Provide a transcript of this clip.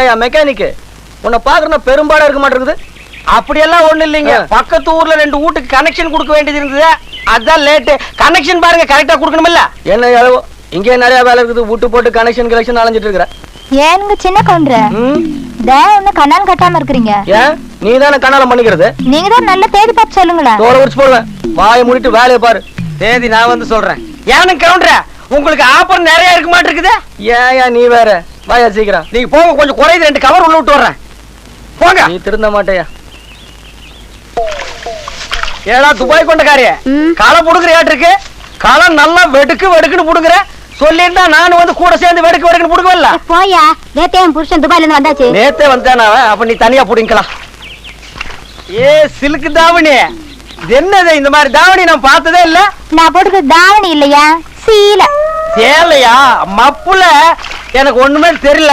ஏயா மெக்கானிக்கு உன்னை பாக்குறனா பெரும்பாடா இருக்க மாட்டேங்குது. அப்படியெல்லாம் ஒண்ணு இல்லைங்க. பக்கத்து ஊர்ல ரெண்டு வீட்டுக்கு கனெக்ஷன் கொடுக்க வேண்டியது இருந்தது. அதான் லேட்டு கனெக்ஷன் பாருங்க கரெக்டா கொடுக்கணும்ல என்ன எவ்வளவோ? இங்கே நிறைய வேலை இருக்குது. விட்டு போட்டு கனெக்ஷன் கலெக்ஷன் அலைஞ்சிட்டு இருக்கிற. ஏனுங்க சின்ன கவுண்டர? ம்? தேவ ஒண்ணு கண்ணால் கட்டாம இருக்கிறீங்க. ஏன்? நீ தானே கண்ணாலம் பண்ணிக்கிறது நீங்க தான் நல்ல தேடி பார்த்து சொல்லுங்களேன். தோலை உரிச்சு போடுவேன். வாயை மூடிட்டு வேலையை பாரு. தேதி நான் வந்து சொல்றேன். ஏனுங்க கவுண்டர? உங்களுக்கு ஆப்பர் நிறைய இருக்க மாட்டிருக்குது ஏயா நீ வேற? வாயா சீக்கிரம். நீங்க போங்க கொஞ்சம் குறையுது ரெண்டு கவர் உள்ள விட்டு வர்றேன். போங்க. நீ திருந்த மாட்டேயா? ஏடா துபாய் கொண்டக்காரிய. ம். களை புடுங்குறியாட்டு இருக்கு? களை நல்லா வெடுக்கு வெடுக்குன்னு புடுங்குற. சொல்லியிருந்தா நானும் வந்து கூட சேர்ந்து வெடுக்கு வெடுக்குன்னு புடுங்கல போயா. நேத்தே என் புருஷன் துபாயில இருந்து வந்தாச்சு. நேத்தே வந்தானா? அப்ப நீ தனியா புடிங்கலாம் ஏ சில்க் தாவணி. என்னது இந்த மாதிரி தாவணி நான் பார்த்ததே இல்ல? நான் போட்டுக்க தாவணி இல்லையா? சீலை. சேலையா? மப்புல எனக்கு ஒண்ணுமே தெரியல.